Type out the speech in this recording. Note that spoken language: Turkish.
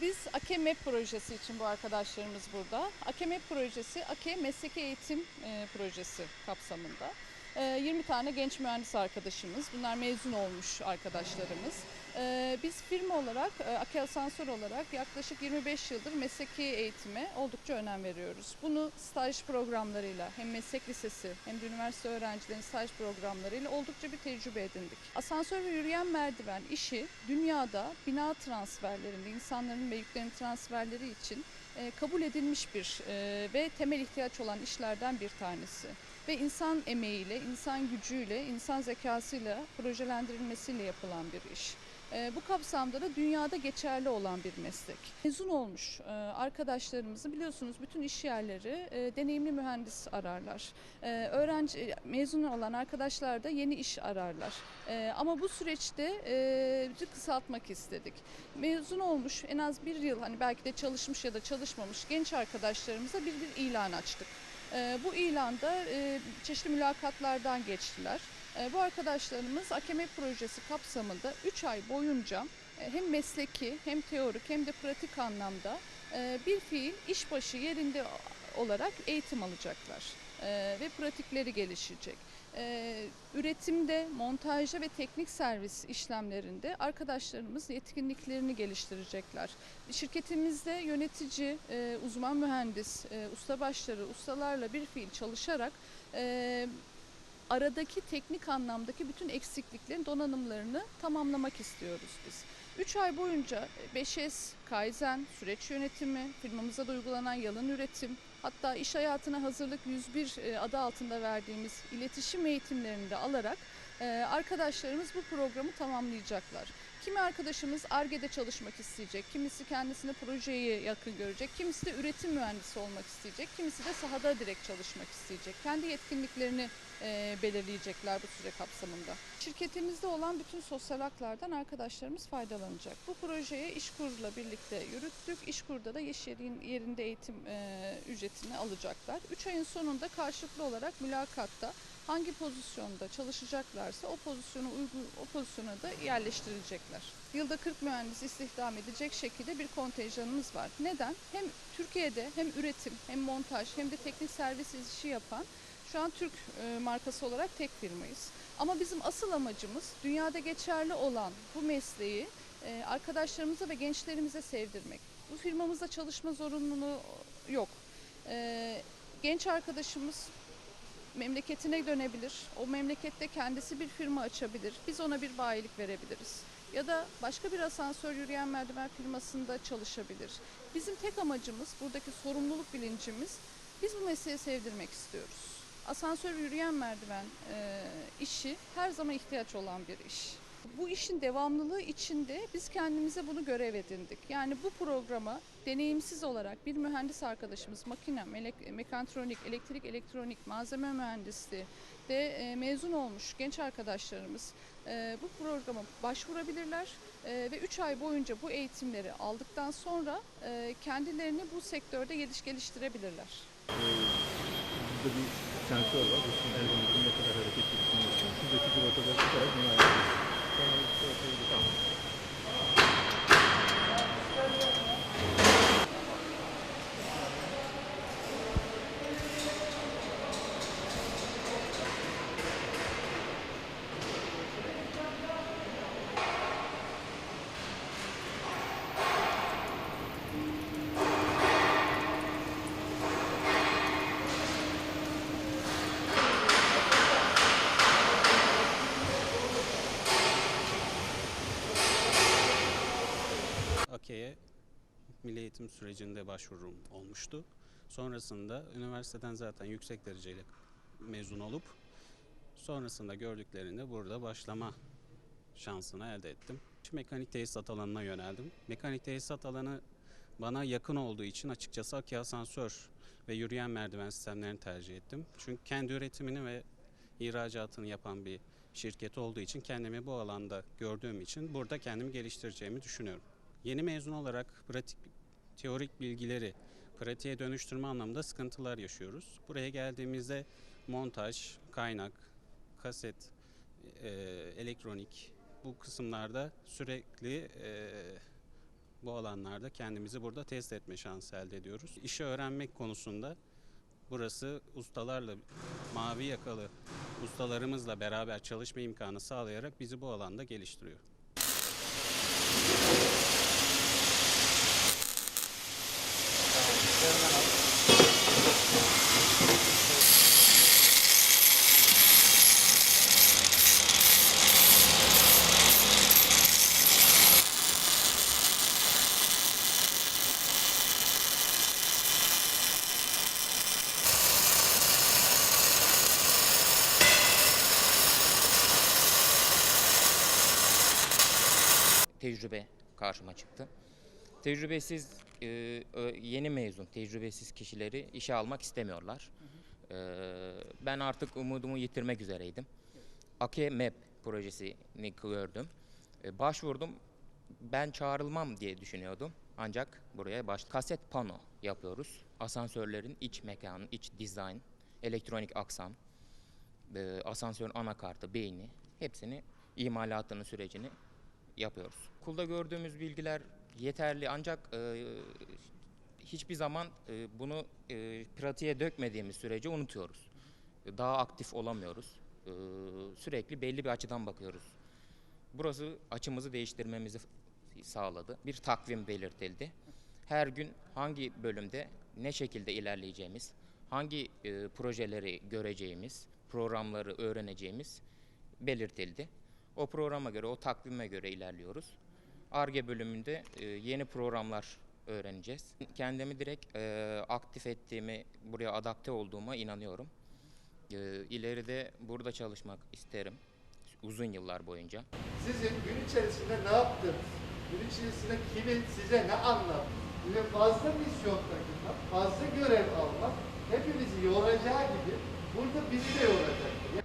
Biz AKE MEP projesi için bu arkadaşlarımız burada. AKE MEP projesi, AKE Mesleki Eğitim e, Projesi kapsamında. Ee, 20 tane genç mühendis arkadaşımız, bunlar mezun olmuş arkadaşlarımız. Ee, Biz firma olarak, e, AKE Asansör olarak yaklaşık 25 yıldır mesleki eğitime oldukça önem veriyoruz. Bunu staj programlarıyla hem meslek lisesi hem de üniversite öğrencilerinin staj programlarıyla oldukça bir tecrübe edindik. Asansör ve yürüyen merdiven işi dünyada bina transferlerinde insanların ve yüklerin transferleri için e, kabul edilmiş bir e, ve temel ihtiyaç olan işlerden bir tanesi. Ve insan emeğiyle, insan gücüyle, insan zekasıyla projelendirilmesiyle yapılan bir iş. E, Bu kapsamda da dünyada geçerli olan bir meslek. Mezun olmuş e, arkadaşlarımızı biliyorsunuz bütün iş yerleri e, deneyimli mühendis ararlar. E, Öğrenci mezun olan arkadaşlar da yeni iş ararlar. Ama bu süreçte bizi kısaltmak istedik. Mezun olmuş en az bir yıl hani belki de çalışmış ya da çalışmamış genç arkadaşlarımıza bir bir ilan açtık. E, Bu ilanda e, çeşitli mülakatlardan geçtiler. E, Bu arkadaşlarımız AKM projesi kapsamında 3 ay boyunca e, hem mesleki hem teorik hem de pratik anlamda e, bir fiil işbaşı yerinde olarak eğitim alacaklar E, ve pratikleri gelişecek. E, Üretimde, montajda ve teknik servis işlemlerinde arkadaşlarımız yetkinliklerini geliştirecekler. Şirketimizde yönetici, e, uzman mühendis, e, ustabaşları, ustalarla bir fiil çalışarak e, aradaki teknik anlamdaki bütün eksikliklerin donanımlarını tamamlamak istiyoruz biz. 3 ay boyunca 5S, Kaizen, süreç yönetimi, firmamıza da uygulanan yalın üretim, hatta iş hayatına hazırlık 101 e, adı altında verdiğimiz iletişim eğitimlerini de alarak e, arkadaşlarımız bu programı tamamlayacaklar. Kimi arkadaşımız ARGE'de çalışmak isteyecek, kimisi kendisini projeye yakın görecek, kimisi de üretim mühendisi olmak isteyecek, kimisi de sahada direkt çalışmak isteyecek. Kendi yetkinliklerini belirleyecekler bu süre kapsamında. Şirketimizde olan bütün sosyal haklardan arkadaşlarımız faydalanacak. Bu projeyi İşkur'la birlikte yürüttük. İşkur'da da yerin, yerinde eğitim e, ücretini alacaklar. 3 ayın sonunda karşılıklı olarak mülakatta hangi pozisyonda çalışacaklarsa o pozisyona uygun o pozisyona da yerleştirilecekler. Yılda 40 mühendis istihdam edecek şekilde bir kontenjanımız var. Neden? Hem Türkiye'de hem üretim hem montaj hem de teknik servis işi yapan şu an Türk e, markası olarak tek firmayız. Ama bizim asıl amacımız dünyada geçerli olan bu mesleği e, arkadaşlarımıza ve gençlerimize sevdirmek. Bu firmamızda çalışma zorunluluğu yok. E, genç arkadaşımız memleketine dönebilir. O memlekette kendisi bir firma açabilir. Biz ona bir bayilik verebiliriz. Ya da başka bir asansör yürüyen merdiven firmasında çalışabilir. Bizim tek amacımız, buradaki sorumluluk bilincimiz, biz bu mesleği sevdirmek istiyoruz. Asansör yürüyen merdiven e, işi her zaman ihtiyaç olan bir iş. Bu işin devamlılığı içinde biz kendimize bunu görev edindik. Yani bu programa deneyimsiz olarak bir mühendis arkadaşımız makine, melek- mekatronik, elektrik, elektronik, malzeme mühendisliği de e, mezun olmuş genç arkadaşlarımız e, bu programa başvurabilirler e, ve 3 ay boyunca bu eğitimleri aldıktan sonra e, kendilerini bu sektörde geliş geliştirebilirler. Ee, sensör var. Bu sensörün ne kadar hareket ettiğini ölçüyor. Şuradaki bir rotada tutarak bunu ayarlıyoruz. Sonra tamam. AKE'ye milli eğitim sürecinde başvurum olmuştu. Sonrasında üniversiteden zaten yüksek dereceyle mezun olup sonrasında gördüklerinde burada başlama şansını elde ettim. Mekanik tesisat alanına yöneldim. Mekanik tesisat alanı bana yakın olduğu için açıkçası AKE asansör ve yürüyen merdiven sistemlerini tercih ettim. Çünkü kendi üretimini ve ihracatını yapan bir şirket olduğu için kendimi bu alanda gördüğüm için burada kendimi geliştireceğimi düşünüyorum. Yeni mezun olarak pratik teorik bilgileri pratiğe dönüştürme anlamında sıkıntılar yaşıyoruz. Buraya geldiğimizde montaj, kaynak, kaset, e, elektronik bu kısımlarda sürekli e, bu alanlarda kendimizi burada test etme şansı elde ediyoruz. İşi öğrenmek konusunda burası ustalarla, mavi yakalı ustalarımızla beraber çalışma imkanı sağlayarak bizi bu alanda geliştiriyor. Tecrübe karşıma çıktı. Tecrübesiz, e, yeni mezun, tecrübesiz kişileri işe almak istemiyorlar. E, ben artık umudumu yitirmek üzereydim. AKE MEP projesini gördüm. E, başvurdum. Ben çağrılmam diye düşünüyordum. Ancak buraya baş kaset pano yapıyoruz. Asansörlerin iç mekanı, iç dizayn, elektronik aksam, e, asansörün anakartı, beyni hepsini imalatını sürecini yapıyoruz. Okulda gördüğümüz bilgiler yeterli ancak e, hiçbir zaman e, bunu e, pratiğe dökmediğimiz sürece unutuyoruz. Daha aktif olamıyoruz. E, sürekli belli bir açıdan bakıyoruz. Burası açımızı değiştirmemizi sağladı. Bir takvim belirtildi. Her gün hangi bölümde ne şekilde ilerleyeceğimiz, hangi e, projeleri göreceğimiz, programları öğreneceğimiz belirtildi. O programa göre, o takvime göre ilerliyoruz. ARGE bölümünde e, yeni programlar öğreneceğiz. Kendimi direkt e, aktif ettiğimi, buraya adapte olduğuma inanıyorum. E, ileride burada çalışmak isterim uzun yıllar boyunca. Sizin gün içerisinde ne yaptınız? Gün içerisinde kimin size ne anlattı? Ve fazla misyon takılmak, fazla görev almak hepimizi yoracağı gibi burada bizi de yoracaktır.